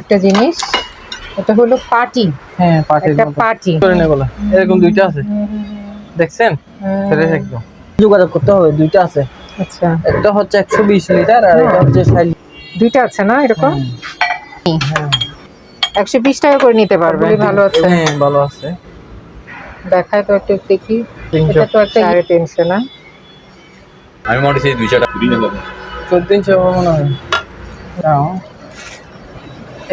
একটা জিনিস এটা হলো পার্টি হ্যাঁ পাটির একটা পার্টি করে। নে এগুলা এরকম দুইটা আছে। দেখছেন? ফ্রেশ একদম যোগাযোগ করতে হবে দুইটা আছে। আচ্ছা। একটা হচ্ছে একশো বিশ লিটার আর এটা হচ্ছে ষাট দুইটা আছে না এরকম? হ্যাঁ। একশো বিশ টাকা করে নিতে পারবে ভালো আছে। হ্যাঁ ভালো আছে। দেখায় তো একটু দেখি। এটা তো একটা সাড়ে তিনশো। না? আমি মনে হচ্ছে দুই চারটা ঘুরি চোদ্দ মনে হয়। নাও।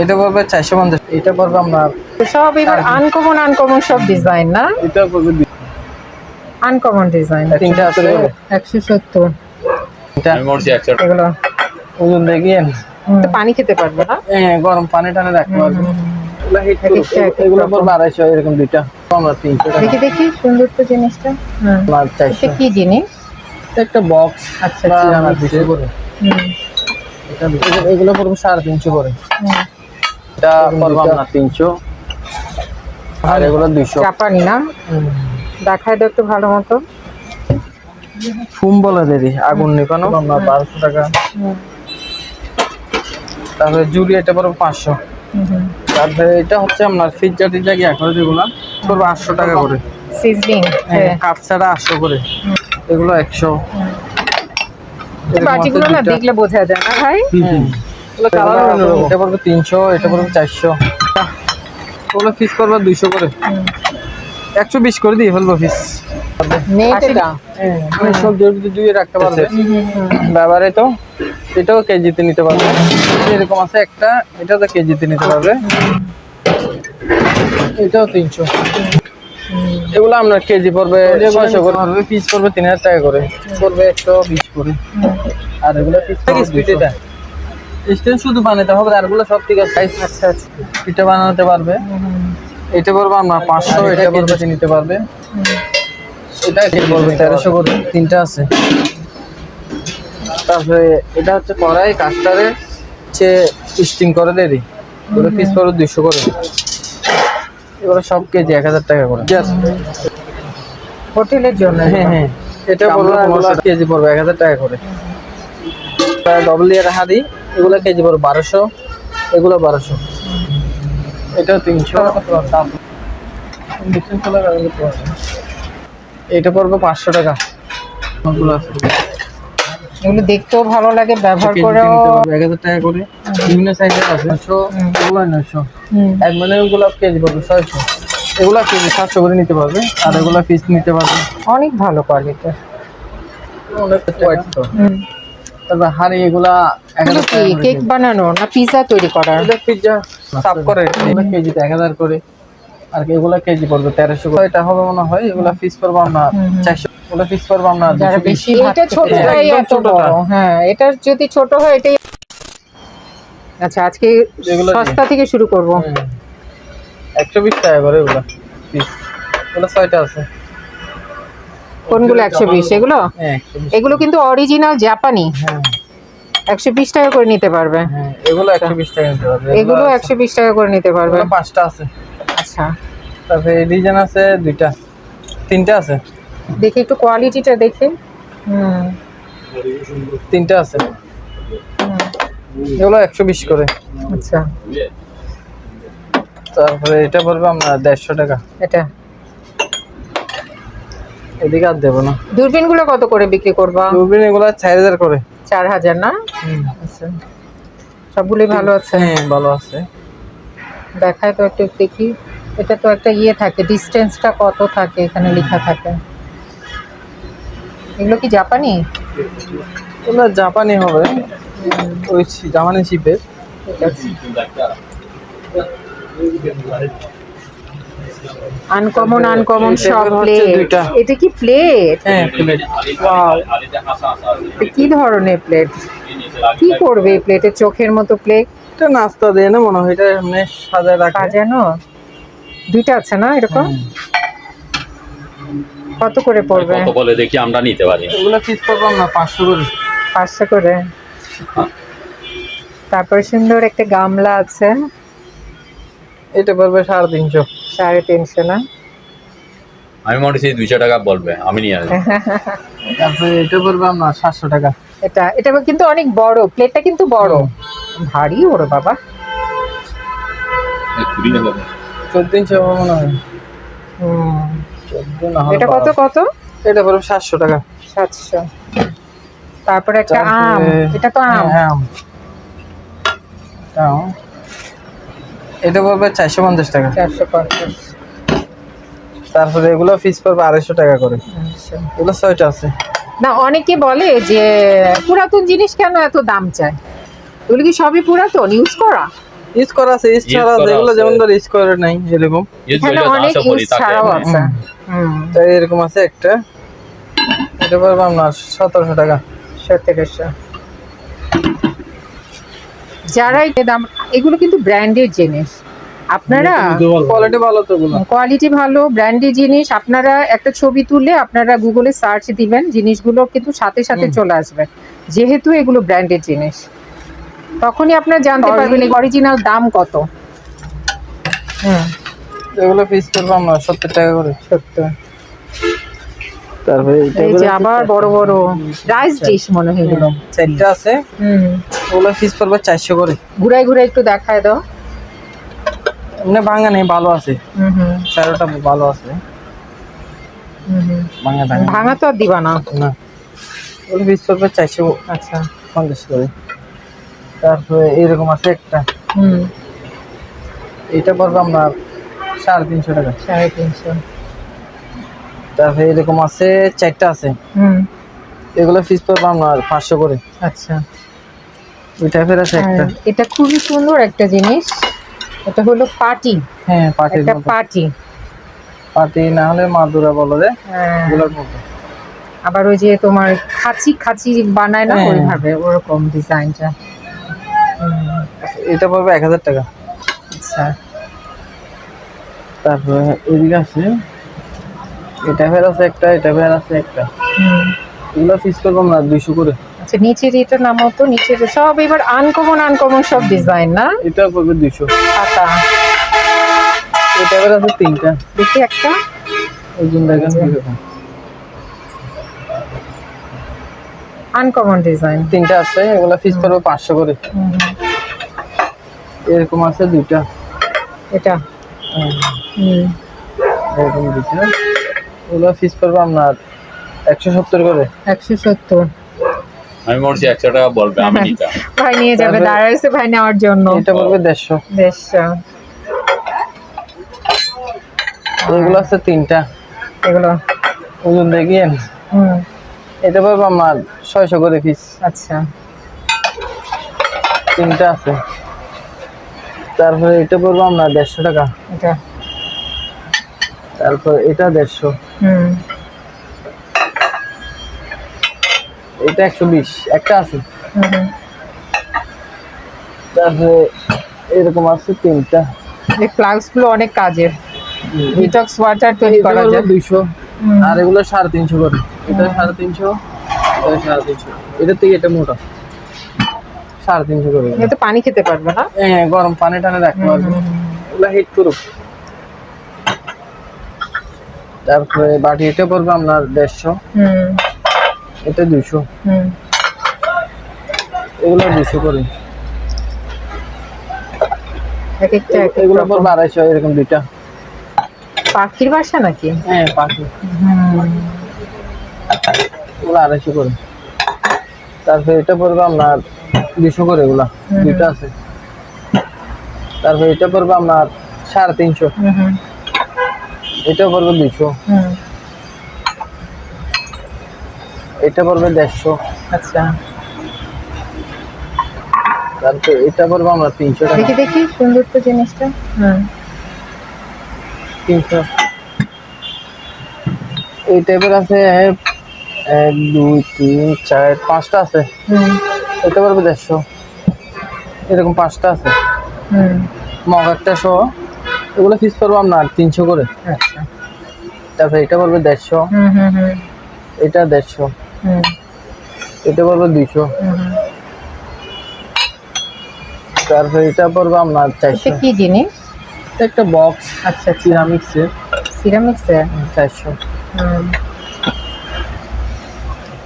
এটা পড়বে চারশো পঞ্চাশ। এটা পড়বে তো সব এবার আনকমন আনকমন সব ডিজাইন না? এটা পড়বে আনকমন ডিজাইন তিনটা আছে। একশো সত্তর। এটা এগুলো। ওজন দেখিয়েন পানি খেতে পারবে না? হ্যাঁ গরম পানি টানে রাখতে পারবে। এগুলো। পড়বে আড়াইশো এরকম দুইটা। আমরা তিনশো টাকা। দেখি দেখি সুন্দর তো জিনিসটা। হ্যাঁ এটা কি জিনিস? একটা বক্স আচ্ছা বা আচ্ছা। করে। এটা এগুলো- পড়বে। এটা পড়বে আপনার তিনশো। আর এগুলো দুইশো। জাপানি না? দেখায় দাও একটু ভালো মতো। ফুম বলে দেরি আগুন নিপানো বারোশো টাকা। তারপরে জুড়ি এটা পড়বে পাঁচশো। তারপরে এটা হচ্ছে আপনার ফিজা টিজা গিয়ে করে যেগুলো? পড়বে আটশো টাকা করে। সিজলিং হ্যাঁ। কাপ ছাড়া আটশো করে। এগুলো একশো। বাটিগুলো না দেখলে বোঝা যায় না ভাই। এটা পড়বে তিনশো এটা পড়বে চারশো। ওগুলো ফিস করবে দুইশো করে। একশো বিশ করে দিয়ে ফেলব ফিস নেট এটা? সব জড়িত রাখতে পারবে। ব্যবহারে তো এটাও কেজিতে নিতে পারবে। এরকম আছে একটা এটা তো কেজিতে নিতে পারবে। এটাও তিনশো। এগুলো আপনার কেজি পড়বে ছয়শো করে। পড়বে পিস পড়বে তিন হাজার টাকা করে। পড়বে একশো বিশ করে। আর এগুলো পিস স্টেন শুধু বানাতে হবে আর এগুলো সব ঠিক আছে। আচ্ছা আচ্ছা পিঠা বানাতে পারবে। এটা পড়বে আপনার পাঁচশো এটা পড়বে নিতে পারবে এটা কি পড়বে? তেরোশো করে তিনটা আছে। তারপরে এটা হচ্ছে কড়াই কাস্টারে হচ্ছে স্টিং করে দেরি এগুলো পিস পড়বে দুইশো করে। এগুলো সব কেজি এক হাজার টাকা করে। হোটেলের জন্য হ্যাঁ হ্যাঁ। এটা পনেরোশো কেজি পড়বে এক হাজার টাকা করে। ডবল ইয়ার হাদি এগুলো কেজি পড়বে বারোশো? এগুলো বারোশো। এটা তিনশো। এটা পড়বে পাঁচশো টাকা। সবগুলো আছে। এগুলো দেখতেও ভালো লাগে ব্যবহার করেও এক হাজার টাকা করে। বিভিন্ন সাইজের আছে। নশো এগুলো নশো এক মানে ওগুলো কেজি পড়বে ছয়শো। এগুলো কেজি সাতশো করে নিতে পারবে আর এগুলো পিস নিতে পারবে। অনেক ভালো কোয়ালিটি অনেক কোয়াইট তো। তারপর হাড়ি এগুলা এক এগুলো হাজার কি কেক বানানো না পিৎজা তৈরি করার এটা পিজ্জা সাফ করে এগুলো কেজিতে এক হাজার করে। আর কি এগুলা কেজি পড়বে তেরোশো এটা হবে মনে হয় এগুলা পিস পড়ব আমরা চারশো ওগুলা পিস পড়ব আমরা বেশি। এটা ছোট হ্যাঁ, এটা যদি ছোট হয় এটাই আচ্ছা আজকে সস্তা থেকে শুরু করব। একশো বিশ টাকা করে এগুলা পিস এগুলো ছয়টা আছে। কোনগুলো একশো বিশ? এগুলো? হ্যাঁ বিশ। এগুলো কিন্তু অরিজিনাল জাপানি হ্যাঁ। একশো বিশ টাকা করে নিতে পারবে। হ্যাঁ এগুলো একশো বিশ টাকা নিতে পারবে। এগুলো একশো বিশ টাকা করে নিতে পারবে। পাঁচটা আছে। আচ্ছা। তারপরে ডিজাইন আছে দুইটা। তিনটা আছে? দেখি একটু কোয়ালিটিটা দেখে। হুম। তিনটা আছে। এগুলো একশো বিশ করে। আচ্ছা। তারপরে এটা পড়বে আমরা দেড়শো টাকা। এটা। এদিকে আর দেবো না। দূরবীনগুলো কত করে বিক্রি করবা? দূরবীন এগুলো চার হাজার করে। চার হাজার না? আচ্ছা। সবগুলোই ভালো আছে? হ্যাঁ ভালো আছে। দেখায় তো একটু দেখি। এটা তো একটা ইয়ে থাকে ডিস্টেন্সটা কত থাকে এখানে লেখা থাকে? এগুলো কি জাপানি? এগুলো জাপানি হবে। ওই জাপানি শিপের ঠিক আছে। আনকমন আনকমন সব প্লেট এটা কি প্লেট হ্যাঁ প্লেট কি ধরনের প্লেট কি করবে এই প্লেটে চোখের মতো প্লেট এটা নাস্তা দেয় না মনে হয় এটা এমনি সাজায় রাখা। সাজানো? দুইটা আছে না এরকম? কত করে পড়বে? কত বলে দেখি আমরা নিতে পারি। এগুলো পিস করলাম না পাঁচশো করে। পাঁচশো করে। তারপরে সুন্দর একটা গামলা আছে। এটা পড়বে সাড়ে তিনশো। সাড়ে তিনশো না? আমি মনে হচ্ছে দুইশো টাকা বলবে আমি নিয়ে আসব। তারপরে এটা পড়বে আপনার সাতশো টাকা। এটা এটা কিন্তু অনেক বড় প্লেটটা কিন্তু বড়। ভারী ওরে বাবা। চোদ্দ ইঞ্চি হবে মনে হয়। এটা কত কত? এটা পড়বে সাতশো টাকা। সাতশো। তারপরে একটা আম। এটা তো আম। হ্যাঁ, আম। আম। এটা পড়বে চারশো পঞ্চাশ টাকা। চারশো পঞ্চাশ। তারপরে এগুলো ফিস পড়বে আড়াইশো টাকা করে। আচ্ছা। এগুলো ছয়টা আছে। না অনেকে বলে যে পুরাতন জিনিস কেন এত দাম চায়? এগুলো কি সবই পুরাতন? ইউজ করা? ইউজ করা আছে ইউজ ছাড়া এগুলো যেমন ধর ইউজ করে নাই এরকম। এখানে অনেক ইউজ ছাড়াও আছে। হুম। তাই এরকম আছে একটা। এটা পড়বে আপনার সতেরোশো টাকা। সতেরোশো। যারা দাম এগুলো কিন্তু ব্র্যান্ডের জিনিস। আপনারা কোয়ালিটি ভালো। তো কোয়ালিটি ভালো ব্র্যান্ডের জিনিস আপনারা একটা ছবি তুলে আপনারা গুগলে সার্চ দিবেন জিনিসগুলো কিন্তু সাথে সাথে চলে আসবে। যেহেতু এগুলো ব্র্যান্ডের জিনিস। তখনই আপনারা জানতে পারবেন অরিজিনাল দাম কত। হুম। এগুলো পিস পড়বে আপনার সত্তর টাকা করে। সত্য তারপরে এই যে আবার বড় বড় রাইস ডিশ মনে হয় চারটা আছে। হুম। ওগুলো পিস পড়বে চারশো করে। ঘুরাই ঘুরাই একটু দেখায় দাও। এমনি ভাঙা নেই ভালো আছে। হুম হুম। চারোটা ভালো আছে। ভাঙা ভাঙা। তো আর দিবা না। না। ওগুলো পিস পড়বে চারশো আচ্ছা। পঞ্চাশ করে। তারপরে এরকম আছে একটা। হুম। এটা পড়বে আপনার সাড়ে তিনশো টাকা। সাড়ে তিনশো। তারপরে এরকম আছে চারটা আছে। হুম। এগুলো ফিস পড়বে আপনার পাঁচশো করে। আচ্ছা। ওই টাইপের আছে একটা। এটা খুবই সুন্দর একটা জিনিস। এটা হলো পার্টি হ্যাঁ পাটির একটা পার্টি পাটি। না হলে মাদুরা বলো রে। এগুলোর মতো আবার ওই যে তোমার খাঁচি খাঁচি বানায় না হ্যাঁ। ওইভাবে ওরকম ডিজাইনটা। এটা পড়বে এক হাজার টাকা। আচ্ছা। তারপরে এদিকে আছে। এটা ফের আছে একটা এটা ফের আছে একটা। হুম। এগুলো ফিস করব আমরা দুইশো করে। আচ্ছা নিচের এটা নামাও তো নিচের সব এবার আনকমন আনকমন সব ডিজাইন না? এটা পড়বে দুইশো। পাতা। এটা ফের আছে তিনটা। দেখি একটা। ওজন দেখেন। আনকমন ডিজাইন তিনটা আছে এগুলো ফিস করবে পাঁচশো করে। এরকম আছে দুইটা। এটা। হুম। এরকম দুইটা। এগুলো ফিস করবে আপনার একশো সত্তর করে। একশো সত্তর। আমি হচ্ছে একশো টাকা বলবে আমি নিতাম। ভাই নিয়ে যাবে দাঁড়াইছে ভাই নেওয়ার জন্য। এটা পড়বে দেড়শো। দেড়শো। এগুলো আছে তিনটা। এগুলো। ওজন দেখিয়েন হুম। এটা পড়বে আমার ছয়শো করে পিস আচ্ছা। তিনটা আছে। তারপরে এটা পড়বে আপনার দেড়শো টাকা। এটা। তারপর এটা দেড়শো। এটা একশো বিশ একটা আছে। তারপরে এরকম আছে তিনটা। এই ফ্লাক্সগুলো অনেক কাজের। ডিটক্স ওয়াটার তৈরি করা যায়। দুইশো। আর এগুলো সাড়ে তিনশো করে। এটা সাড়ে তিনশো এটা সাড়ে তিনশো। এটার থেকে এটা মোটা। সাড়ে তিনশো করে। এতে পানি খেতে পারবে না? হ্যাঁ গরম পানি টানে রাখতে পারবে এগুলো হিট করুক। তারপরে বাটি এটা পড়বে আপনার দেড়শো। এটা দুইশো। হুম। এগুলো দুইশো করে। এক একটা এগুলো। পড়বে আড়াইশো এরকম দুইটা। পাখির বাসা নাকি? হ্যাঁ পাখি। এগুলো আড়াইশো করে। তারপরে এটা পড়বে আপনার দুশো করে এগুলা। দুইটা আছে। তারপরে এটা পড়বে আপনার সাড়ে তিনশো। এটা পড়বে দুইশো। এটা পড়বে দেড়শো। আচ্ছা। তারপরে এটা পড়বে আমরা তিনশো টাকা। দেখি দেখি সুন্দর তো জিনিসটা। হুম। তিনশো। এই টাইপের আছে এক দুই তিন চার পাঁচটা আছে। এটা পড়বে দেড়শো। এরকম পাঁচটা আছে। হুম। মগ একটা শো। এগুলো ফিস পড়ব আপনার তিনশো করে। আচ্ছা। তারপরে এটা পড়বে দেড়শো। হুম হুম হুম। এটা দেড়শো। হুম। এটা পড়বে দুইশো। তারপরে এটা পড়বে আপনার চারশো। কি জিনিস? একটা বক্স আচ্ছা আচ্ছা। সিরামিক্সের সিরামিক্সের চারশো।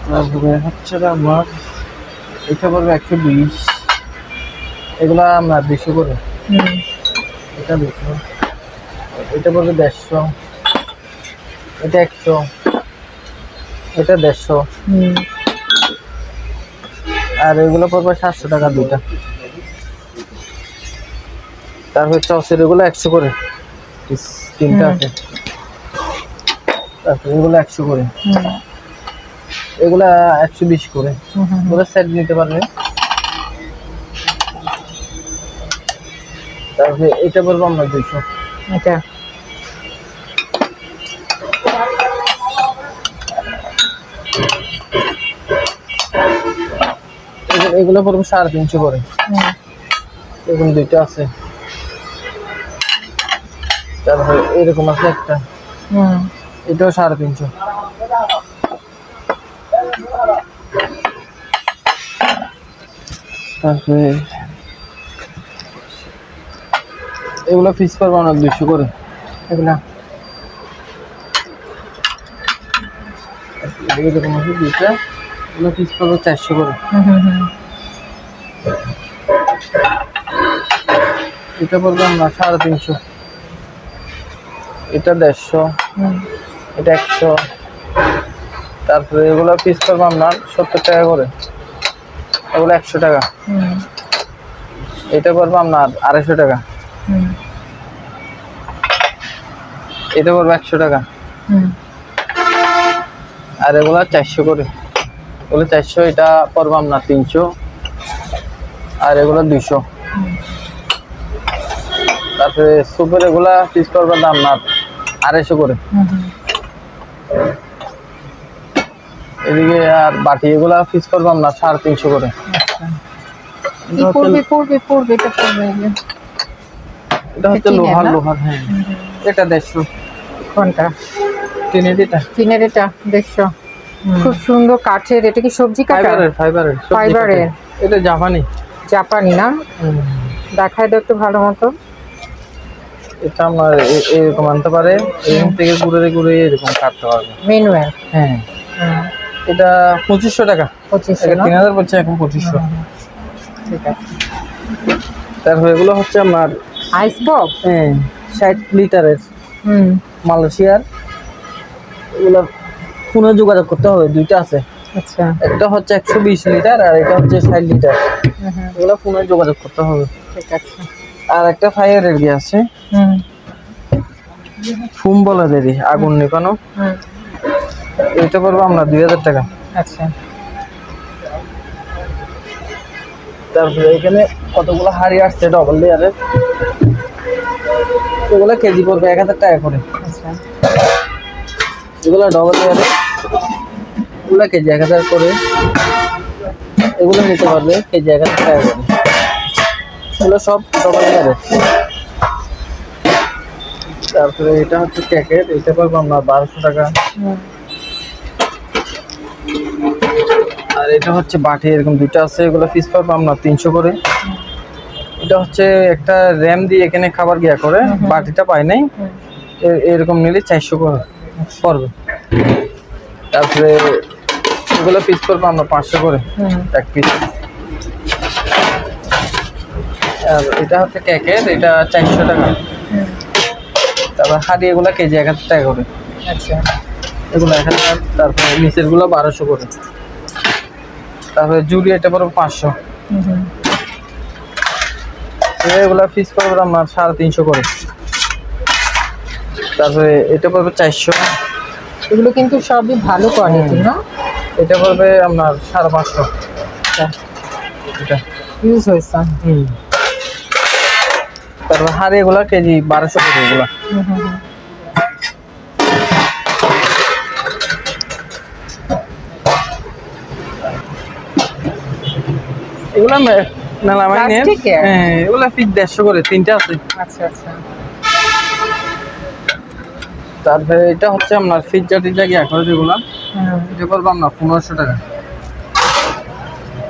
তারপরে হচ্ছে আমার এটা পড়বে একশো বিশ। এগুলো আপনার দুশো করে। হুম। এটা দুশো এটা পড়বে দেড়শো। এটা একশো। এটা দেড়শো। আর এগুলো পড়বে সাতশো টাকা দুইটা। তারপর চসের এগুলো একশো করে। তিনটা আছে। তারপর এগুলো একশো করে। এগুলা একশো বিশ করে। এগুলো সেট নিতে পারবে। তারপরে এটা বলব আমরা দুইশো। এটা এগুলো- এগুলো পড়বে সাড়ে তিনশো করে। এরকম দুইটা আছে। তারপরে এরকম আছে একটা। এটাও সাড়ে তিনশো। তারপরে এগুলো ফিস করব আমরা দুশো করে। এগুলা। এরকম আছে দুইটা। এগুলো ফিস চারশো করে। এটা পড়বে আমরা সাড়ে তিনশো। এটা দেড়শো। এটা একশো। তারপরে এগুলো পিস করব আপনার সত্তর টাকা করে। এগুলো একশো টাকা। এটা পড়বে আপনার আড়াইশো টাকা হুম এটা পড়বে একশো টাকা। আর এগুলো চারশো করে। এগুলো চারশো এটা পড়বে আপনার তিনশো। আর এগুলো দুইশো। তারপরে সুপের এগুলা পিস করবে দাম না আড়াইশো করে। এদিকে আর বাটি এগুলা পিস করবে আপনার সাড়ে তিনশো করে। পড়বে পড়বে পড়বে পড়বে। যে। এটা হচ্ছে লোহার লোহার হ্যাঁ। এটা দেড়শো। কোনটা? টিনের এটা এটা দেখছ খুব সুন্দর কাঠের এটা কি সবজি কাটা ফাইবারের ফাইবারের ফাইবারের। এটা জাপানি। জাপানি না? দেখায় দাও একটু ভালো মতো। এটা আমার এরকম আনতে পারে। এরকম থেকে ঘুরে ঘুরে এরকম কাটতে পারবে মেনুয়াল হ্যাঁ। এটা পঁচিশশো টাকা। পঁচিশশো তিন হাজার বলছে এখন পঁচিশশো। ঠিক আছে। তারপর এগুলো হচ্ছে আপনার আইস বক্স হ্যাঁ ষাট লিটারের হুম। মালয়েশিয়ার এগুলো ফোনে যোগাযোগ করতে হবে দুইটা আছে। আচ্ছা। একটা হচ্ছে একশো বিশ লিটার আর এটা হচ্ছে ষাট লিটার। এগুলো ফোনে যোগাযোগ করতে হবে। ঠিক আছে। আর একটা ফায়ারের গিয়ে আছে। ফুম বলে দেরি আগুন নেপানো এটা পড়ব আমরা দুই হাজার টাকা। আচ্ছা। তারপরে এখানে কতগুলো হাড়ি আসছে ডবল লেয়ারের এগুলো কেজি পড়বে এক হাজার টাকা করে। এগুলো ডবল লেয়ারে এগুলো কেজি এক হাজার করে। এগুলো নিতে পারবে কেজি এক হাজার টাকা করে। এগুলো সব ডবল লেয়ারের তারপরে এটা হচ্ছে প্যাকেট এটা পাবো আমরা বারোশো টাকা। আর এটা হচ্ছে বাটি এরকম দুটো আছে এগুলো পিস পাবো আমরা তিনশো করে। এটা হচ্ছে একটা র্যাম দিয়ে এখানে খাবার গিয়া করে বাটিটা পাই নাই এরকম নিলে চারশো করে। পড়বে তারপরে এগুলো পিস করব আমরা পাঁচশো করে এক পিস আর এটা হচ্ছে ক্যাকের এটা চারশো টাকা। তারপর হাড়ি এগুলো কেজি এক হাজার টাকা করে। আচ্ছা। এগুলো এক হাজার তারপরে নিচেরগুলো বারোশো করে। তারপরে জুড়ি এটা পড়বে পাঁচশো। এগুলো পিস পড়বে আপনার সাড়ে তিনশো করে। তারপরে এটা পড়বে চারশো। এগুলো কিন্তু সবই ভালো কোয়ালিটি না? এটা পড়বে আপনার সাড়ে পাঁচশো। আচ্ছা। এটা। ইউজ হয়েছে। হুম। তারপর হাড়ি এগুলো কেজি বারোশো করে এগুলো। এগুলো Plastic-এর? হ্যাঁ এগুলো ফিট দেড়শো করে তিনটা আছে। আচ্ছা আচ্ছা। তারপরে এটা হচ্ছে আপনার ফিজ্জা টিজ্জা গিয়া করে যেগুলো। এটা করব আপনার পনেরোশো টাকা।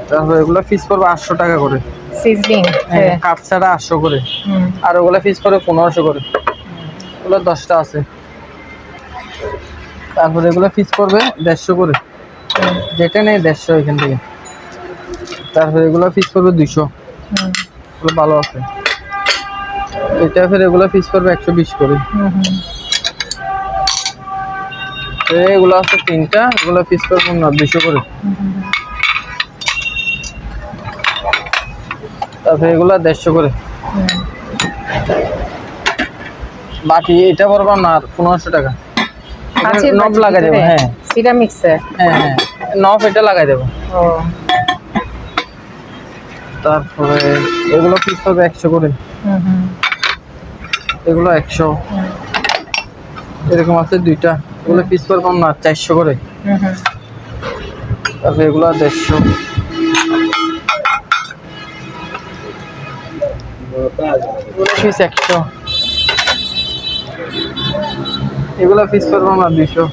তারপরে এগুলো ফিস করব আটশো টাকা করে। সিজলিং হ্যাঁ। কাপ ছাড়া আটশো করে। আর ওগুলো ফিস করে পনেরোশো করে। ওগুলো দশটা আছে। তারপরে এগুলো ফিস করবে দেড়শো করে। যেটা নেই দেড়শো এখান থেকে। তারপরে এগুলো ফিস করবে দুইশো। ভালো আছে। এটা ফের এগুলো পিস করবে একশো বিশ করে। এগুলো আছে তিনটা এগুলো পিস করব না দুশো করে। তারপরে এগুলো দেড়শো করে। বাকি এটা পড়ব আপনার পনেরোশো টাকা। নব বাটির লাগাই দেবো? হ্যাঁ। সিরামিক্সের হ্যাঁ হ্যাঁ। নব এটা লাগাই দেবো। তারপরে এগুলো পিস করবে একশো করে। এগুলো একশো। এরকম আছে দুইটা। এগুলো পিস করব না চারশো করে। তারপরে এগুলো দেড়শো। পিস একশো। এগুলো পিস করব না দুইশো।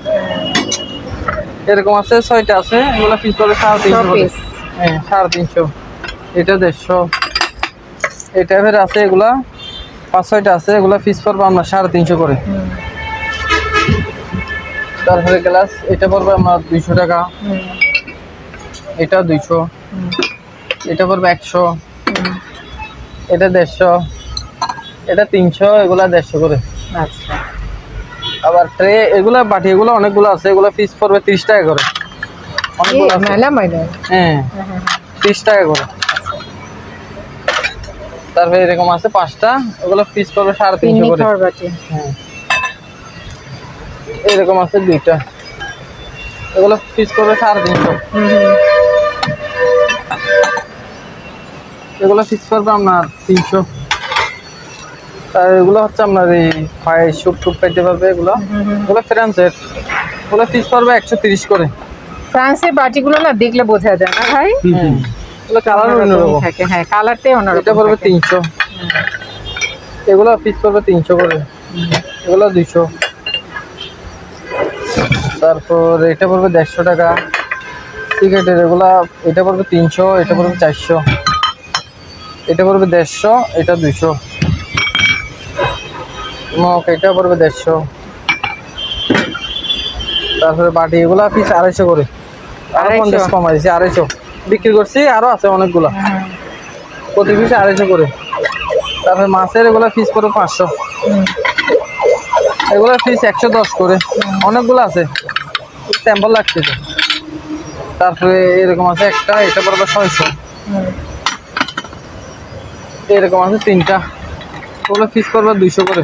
এরকম আছে ছয়টা আছে এগুলো পিস করবে সাড়ে তিনশো করে। হ্যাঁ সাড়ে তিনশো। এটা দেড়শো। এটা ফের আছে এগুলা পাঁচ ছয়টা আছে এগুলো পিস করব আমরা সাড়ে তিনশো করে। তারপরে গ্লাস এটা পড়বে আমরা দুইশো টাকা। এটা দুইশো। এটা পড়বে একশো। এটা দেড়শো। এটা তিনশো এগুলা দেড়শো করে। আচ্ছা। আবার ট্রে এগুলা বাটি এগুলো অনেকগুলো আছে এগুলো পিস পড়বে তিরিশ টাকা করে। অনেকগুলো হ্যাঁ হ্যাঁ, হ্যাঁ, তিরিশ টাকা করে। তারপরে এরকম আছে পাঁচটা ওগুলো পিস পড়বে সাড়ে তিনশো করে। হ্যাঁ। এরকম আছে দুইটা। এগুলো পিস করবে সাড়ে তিনশো। এগুলো ফিক্স করবে আপনার তিনশো। আর এগুলো হচ্ছে আপনার এই পায়ে সুপ টুপ পাইতে পারবে এগুলো। এগুলো ফ্রান্সের। এগুলো ফিক্স করবে একশো তিরিশ করে। ফ্রান্সের বাটিগুলো না দেখলে বোঝা যায় না ভাই। এগুলো কালার অন্যরকম অন্যরকম। থাকে হ্যাঁ কালারটাই এটা পড়বে তিনশো। এগুলো ফিক্স করবে তিনশো করে। এগুলো দুইশো। তারপর এটা পড়বে দেড়শো টাকা। টিকেটের এগুলা এটা পড়বে তিনশো এটা পড়বে চারশো। এটা পড়বে দেড়শো এটা দুইশো। মগ এটা পড়বে দেড়শো। তারপরে বাটি এগুলা পিস আড়াইশো করে। আরও? পঞ্চাশ কমাই দিয়েছি আড়াইশো। বিক্রি করছি আরও আছে অনেকগুলা। প্রতি পিস আড়াইশো করে। তারপরে মাছের এগুলা পিস করবে পাঁচশো। এগুলো পিস একশো দশ করে। অনেকগুলো আছে। স্যাম্পল লাগছে তো। তারপরে এরকম আছে একটা এটা পড়বে ছয়শো। এরকম আছে তিনটা। ওগুলো ফিস করবে দুইশো করে।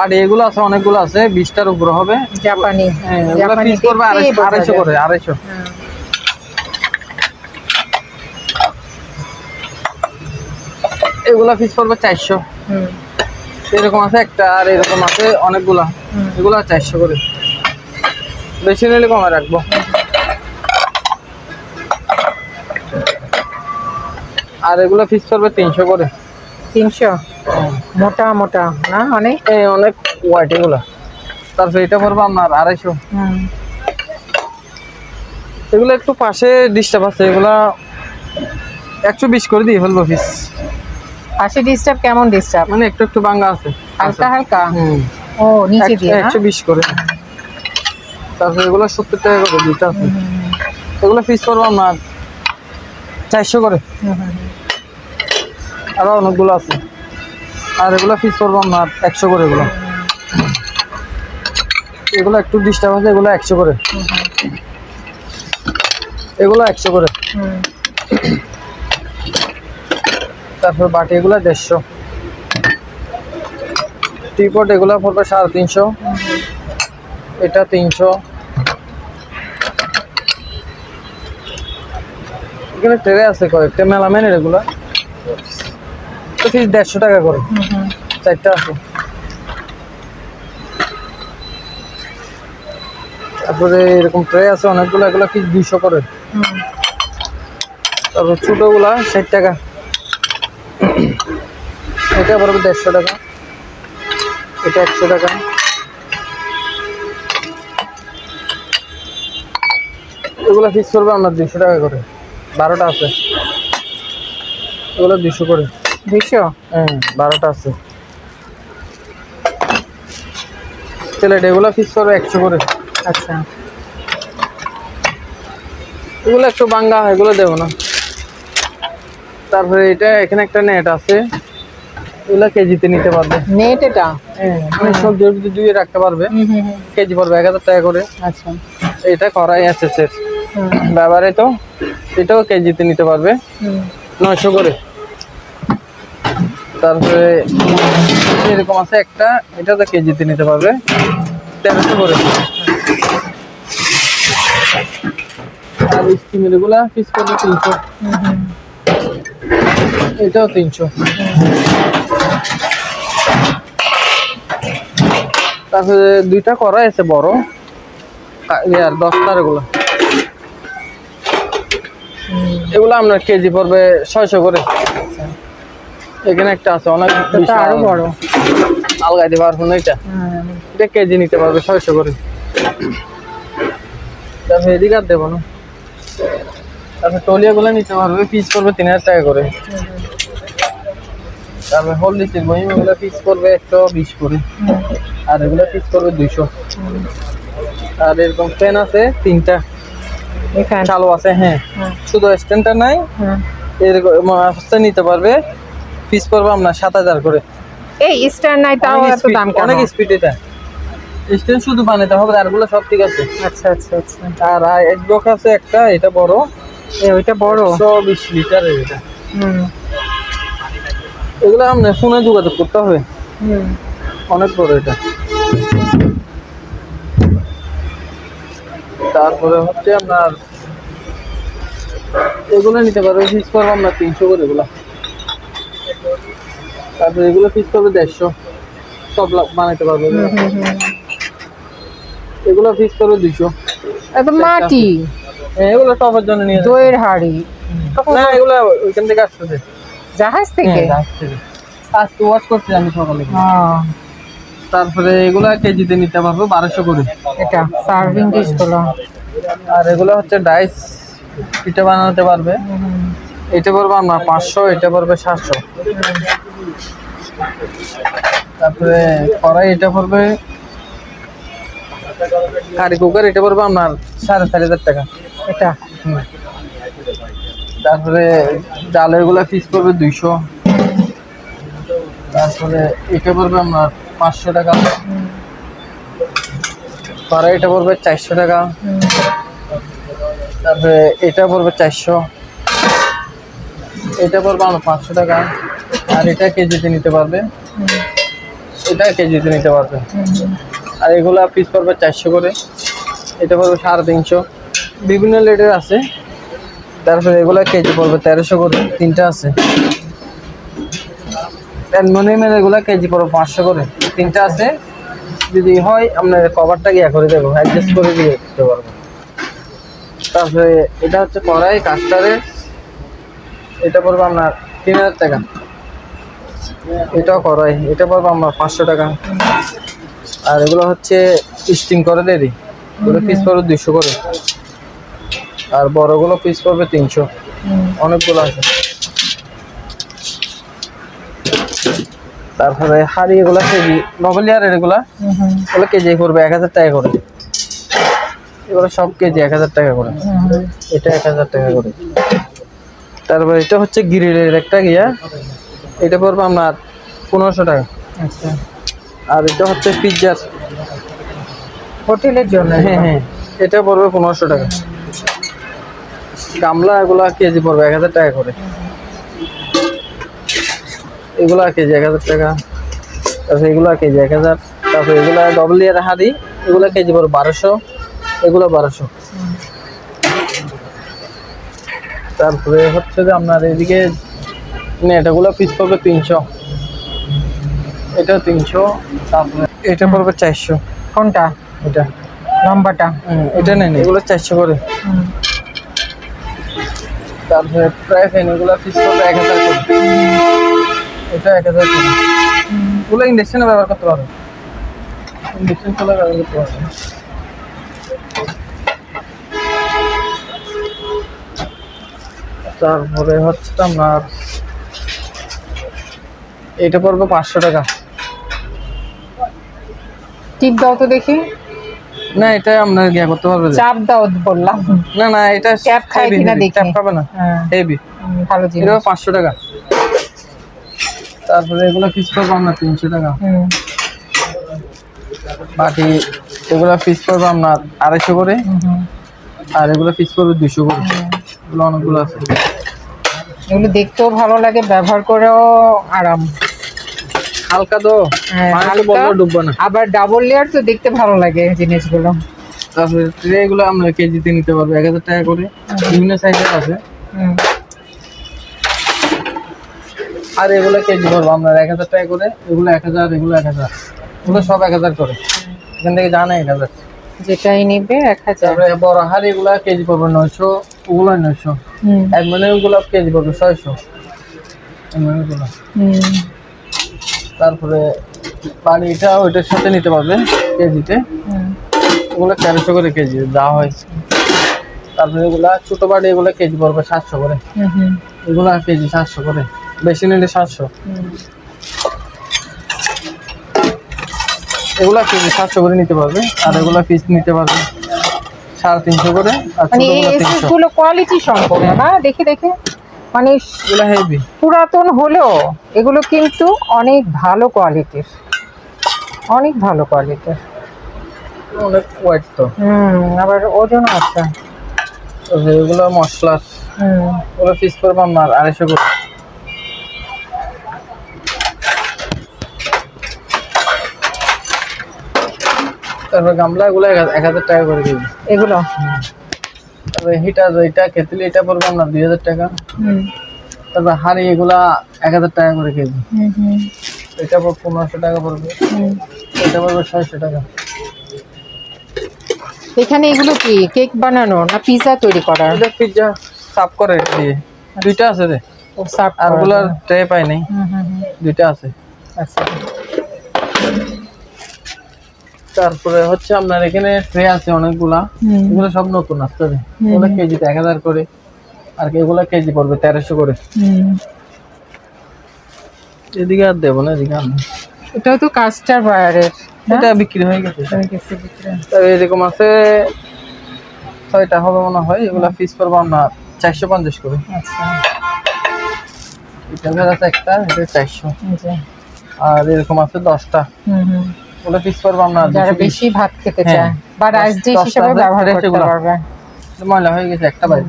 আর এগুলো আছে অনেকগুলো আছে। বিশটার উপরে হবে। জাপানি। হ্যাঁ এগুলো করবে আড়াইশো করে আড়াইশো। এগুলো পিস করবে চারশো। হুম, এরকম আছে একটা আর এরকম আছে অনেকগুলা। এগুলা চারশো করে। বেশি নিলে কমে রাখব। আর এগুলো ফিস করবে তিনশো করে। তিনশো? মোটা মোটা না অনেক? এই অনেক হোয়াইট এগুলা। তারপরে এটা পড়বে আপনার আড়াইশো। এগুলো একটু পাশে ডিস্টার্ব আছে এগুলা একশো বিশ করে দিয়ে ফেলব ফিস পাশে ডিস্টার্ব কেমন ডিস্টার্ব মানে একটু একটু বাঙ্গা আছে। হালকা হালকা? হুম। ও নিচে দিয়ে না? একশো বিশ করে। তারপরে এগুলো সত্তর টাকা করে দুইটা আছে। এগুলো ফিস করব আপনার চারশো করে। আরও অনেকগুলো আছে। আর এগুলো ফিস করব আপনার একশো করে এগুলো। এগুলো একটু ডিস্টার্ব আছে এগুলো একশো করে। এগুলো একশো করে। হুম, তারপর বাটি এগুলো দেড়শো। টিপট এগুলো পড়বে সাড়ে তিনশো। এটা তিনশো। এখানে ট্রে আছে কয়েকটা মেলামেনের এগুলো। তো ফিস দেড়শো টাকা করে। চারটা আছে। তারপরে এরকম ট্রে আছে অনেকগুলো এগুলো ফিস দুইশো করে। তারপর ছোটোগুলা ষাট টাকা। এটা পড়বে দেড়শো টাকা। এটা একশো টাকা। এগুলো ফিক্স করবে আপনার দুইশো টাকা করে। বারোটা আছে। এগুলো দুশো করে। দুইশো? হ্যাঁ বারোটা আছে। প্লেট এগুলো ফিক্স করবে একশো করে। আচ্ছা। এগুলো একটু বাঙ্গা এগুলো দেবো না। তারপরে এটা এখানে একটা নেট আছে। এগুলা কেজিতে নিতে পারবে। নেট এটা? হ্যাঁ মানে সবজির ভিতরে রাখতে পারবে কেজি পড়বে এক হাজার টাকা করে। আচ্ছা। এটা করাই আছে এর ব্যবহারে তো এটাও কেজিতে নিতে পারবে। নয়শো করে। তারপরে এরকম আছে একটা এটা তো কেজিতে নিতে পারবে। তেরোশো করে। আর স্টিমেরগুলা পিস করবে তিনশো। এটাও তিনশো। তারপরে দুইটা করা আছে বড়। কা- ইয়ার দশটার এগুলো। এগুলো আপনার কেজি পড়বে ছয়শো করে। এখানে একটা আছে অনেক আরও। বড়। আলগাইতে পারব না এটা। এটা কেজি নিতে পারবে ছয়শো করে। তারপরে এদিকে আর দেবো না। তারপরে টলিয়াগুলো নিতে পারবে পিস করবে তিন হাজার টাকা করে। তারপরে হলদিসের বহিম এগুলো পিস করবে একশো বিশ করে। আর এগুলো পিস করবে দুইশো। আর এরকম ফ্যান আছে তিনটা। চালু আছে হ্যাঁ। শুধু স্ট্যান্ডটা নাই এরকম অবস্থা নিতে পারবে। পিস করবে আপনার সাত হাজার করে। এই স্টার নাই তাও এত দাম কেন? অনেক স্পিড এটা। স্ট্যান্ড শুধু বানাতে হবে আরগুলো সব ঠিক আছে। আচ্ছা আচ্ছা আচ্ছা। আর এক্সবক্স আছে একটা এটা বড়। ওইটা বড়। একশো বিশ লিটারের এটা। হুম। এগুলো আপনার ফোনে যোগাযোগ করতে হবে। অনেক বড় এটা। তারপরে হচ্ছে আপনার এগুলো নিতে পারবে পিস করব আমরা তিনশো করে এগুলো। তারপরে এগুলো পিস করবে দেড়শো। সব বানাইতে পারবে এগুলো। পিস করবে দুইশো। এত মাটি? এগুলো টপের জন্য নিয়ে। দইয়ের হাড়ি। না এগুলো ওইখান থেকে আসতেছে। জাহাজ থেকে? জাহাজ থেকে। আজকে ওয়াশ করছি আমি সকালে। হ্যাঁ, তারপরে এগুলা কেজিতে নিতে পারব বারোশো করে। এটা সার্ভিং ডিশগুলো। আর এগুলো হচ্ছে ডাইস পিঠা বানাতে পারবে। এটা পড়বে আপনার পাঁচশো এটা পড়বে সাতশো। তারপরে কড়াই এটা পড়বে কারি কুকার এটা পড়বে আপনার সাড়ে চার হাজার টাকা। এটা। তারপরে জালেরগুলা পিস পড়বে দুইশো। তারপরে এটা পড়বে আপনার পাঁচশো টাকা। কড়াই এটা পড়বে চারশো টাকা। তারপরে এটা পড়বে চারশো। এটা পড়বে আমার পাঁচশো টাকা। আর এটা কেজিতে নিতে পারবে। এটা কেজিতে নিতে পারবে। আর এগুলা পিস পড়বে চারশো করে। এটা পড়বে সাড়ে তিনশো। বিভিন্ন রেটের আছে। তারপরে এগুলো কেজি পড়বে, তেরোশো করে তিনটা আছে। অ্যালমোনিয়ামের এগুলো কেজি পড়বে পাঁচশো করে। তিনটা আছে। যদি হয় আপনার কভারটা গিয়া করে দেবো অ্যাডজাস্ট করে দিয়ে দিতে পারব। তারপরে এটা হচ্ছে কড়াই কাস্টারের এটা পড়বে আপনার তিন হাজার টাকা। এটাও কড়াই, এটা পড়বে আপনার পাঁচশো টাকা। আর এগুলো হচ্ছে স্টিম করে দেরি এগুলো পিস পড়বে দুইশো করে। আর বড়গুলো পিস পড়বে তিনশো। অনেকগুলো আছে। তারপরে হাড়ি এগুলো কেজি নভেলিয়ারের এগুলা এগুলো কেজি পড়বে এক হাজার টাকা করে। এগুলো সব কেজি এক হাজার টাকা করে। এটা এক হাজার টাকা করে। তারপরে এটা হচ্ছে গ্রিলের একটা গিয়া। এটা পড়বে আপনার পনেরোশো টাকা। আচ্ছা। আর এটা হচ্ছে পিৎজার হোটেলের জন্য হ্যাঁ হ্যাঁ। এটা পড়বে পনেরোশো টাকা। গামলা এগুলা কেজি পড়বে এক হাজার টাকা করে। এগুলা কেজি এক হাজার টাকা। তারপরে এগুলা কেজি এক হাজার। তারপরে এগুলা ডবল ইয়ার হাড়ি এগুলা কেজি পড়বে বারোশো। এগুলো বারোশো। তারপরে হচ্ছে যে আপনার এদিকে নেটাগুলো পিস পড়বে তিনশো। এটা তিনশো তারপরে এটা পড়বে চারশো। কোনটা? এটা। হুম, এটা নেন। এগুলো চারশো করে। তারপরে প্রায় ফ্যান এগুলো পিস করবে এক হাজার করে। এটা এক হাজার করে। এগুলো ইন্ডাকশনে ব্যবহার করতে পারবে ইন্ডাকশান চলে ব্যবহার করতে পারবে তারপরে হচ্ছে আপনার এটা পড়বে পাঁচশো টাকা। টিপ দাও তো দেখি। না এটা আপনার গিয়া করতে পারবে চাপ দাও বললাম। না না এটা Tap খায় কিনা দেখি। ট্যাপ খাবে না। হ্যাঁ। হেভি ভালো জিনিস। এটা পাঁচশো টাকা। তারপরে এগুলো পিস করব আমরা তিনশো টাকা। হুম। বাকি এগুলো পিস করব আপনার আড়াইশো করে। হুম, হুম। আর এগুলো পিস করব দুশো করে। এগুলো অনেকগুলো আছে। এগুলো দেখতেও ভালো লাগে ব্যবহার করেও আরাম। হালকা তো হ্যাঁ, ডুববে না। আবার ডাবল লেয়ার তো দেখতে ভালো লাগে জিনিসগুলো। তারপরে ট্রে গুলো আমরা কেজিতে নিতে পারব এক হাজার টাকা করে। বিভিন্ন সাইজের আছে। আর এগুলো কেজি করব আমরা এক হাজার টাকা করে। এগুলো এক হাজার এগুলো এক হাজার। এগুলো সব এক হাজার করে। এখান থেকে জানা এক হাজার। যেটাই নিবে এক হাজার। বড় হার এগুলো কেজি পড়বে নয়শো ওগুলো নয়শো। এক মানে ওগুলো কেজি পড়বে ছয়শো। গুলো হুম। তারপরে পানিটা ওইটার সাথে নিতে পারবে কেজিতে। ওগুলো তেরোশো করে কেজি দেওয়া হয়েছে। তারপরে এগুলা ছোট বাড়ি এগুলো কেজি পড়বে সাতশো করে। এগুলো কেজি সাতশো করে। বেশি নিলে সাতশো। এগুলো কেজি সাতশো করে নিতে পারবে আর এগুলো পিস নিতে পারবে সাড়ে তিনশো করে আর মানে ছোটগুলো তিনশো। কোয়ালিটি সম্পূর্ণ না? দেখে দেখে। মানে পুরাতন হলেও এগুলো কিন্তু অনেক ভালো কোয়ালিটির অনেক ভালো কোয়ালিটির অনেক ওয়েট তো। হুম আবার ওজন আছে। এগুলো মশলা। হুম। ওগুলো পিস করব আপনার আড়াইশো করে তারপর গামলা এগুলো এক হাজার- টাকা করে দিবি। এগুলো? তারপরে হিটার এটা কেতলি এটা পড়বে আপনার দুই হাজার টাকা। তারপর হাঁড়ি এগুলা এক হাজার টাকা করে কেজি। এটা পড়বে পনেরোশো টাকা পড়বে। এটা পড়বে ছয়শো টাকা। এখানে এগুলো কি কেক বানানো না পিৎজা তৈরি করার? এটা পিৎজা সাফ করে দিয়ে। দুইটা আছে রে ও সার্ভ আর ট্রে পাই নাই। দুইটা আছে। আচ্ছা। তারপরে হচ্ছে আপনার এখানে ট্রে আছে অনেকগুলা। এগুলো সব নতুন আসতে হবে ওগুলো কেজিতে এক হাজার করে। আর এগুলো কেজি পড়বে তেরোশো করে। এদিকে আর দেবো না এদিকে নেই। এটাও তো কাস্টার বায়ারের এটা বিক্রি হয়ে গেছে। হয়ে গেছে বিক্রি। তো এরকম আছে ছয়টা হবে মনে হয় এগুলা পিস করব আপনার চারশো পঞ্চাশ করে। আচ্ছা। এটা আছে একটা এটা চারশো। আর এরকম আছে দশটা। হুম হুম। ওগুলো পিস করব আপনার যারা বেশি। ভাত খেতে হ্যাঁ। চায় বা রাইস ডিশ হিসেবে ব্যবহার করতে পারবে। ময়লা হয়ে গেছে একটা বাইরে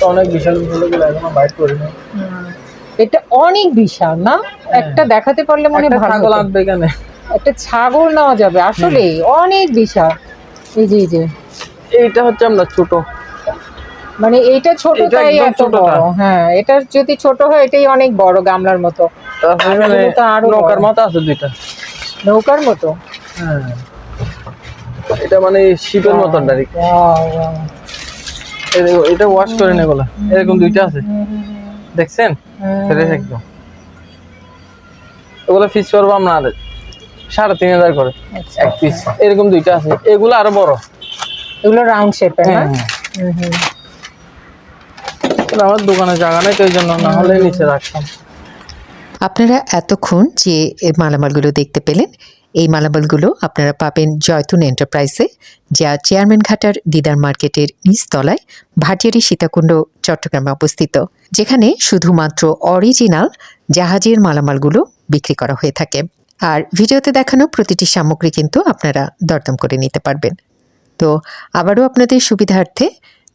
তো অনেক বিশাল বিশাল এগুলো এখনও করিনি এটা অনেক বিশাল না? একটা দেখাতে পারলে মনে ভালো এখানে। একটা ছাগল নেওয়া যাবে আসলে অনেক বিশাল। এই যে এই যে। এইটা হচ্ছে আমরা ছোট। মানে এইটা ছোট তাই এত বড়। হ্যাঁ এটা যদি ছোট হয় এটাই অনেক বড় গামলার মতো। আরও নৌকার মতো আছে দুইটা। নৌকার মতো? হ্যাঁ। এটা মানে শিপের মতন ডাইরেক্ট. এটা ওয়াশ করে নে এরকম দুইটা আছে। দেখছেন। ফ্রেশ একদম এগুলো পিস করব সাড়ে তিন হাজার করে। আচ্ছা, এক পিস এরকম দুইটা আছে। এগুলো আরও বড়। এগুলো রাউন্ড শেপের হ্যাঁ। কিন্তু আমার দোকানে জায়গা নেই তো এই জন্য না হলে নিচে রাখতাম। আপনারা এতক্ষণ যে মালামালগুলো দেখতে পেলেন, এই মালামালগুলো আপনারা পাবেন জয়তুন এন্টারপ্রাইজে, যা চেয়ারম্যান ঘাটার দিদার মার্কেটের নিচতলায় ভাটিয়ারি সীতাকুণ্ড, চট্টগ্রামে অবস্থিত, যেখানে শুধুমাত্র অরিজিনাল জাহাজের মালামালগুলো বিক্রি করা হয়ে থাকে। আর ভিডিওতে দেখানো প্রতিটি সামগ্রী কিন্তু আপনারা দরদাম করে নিতে পারবেন। তো আবারও আপনাদের সুবিধার্থে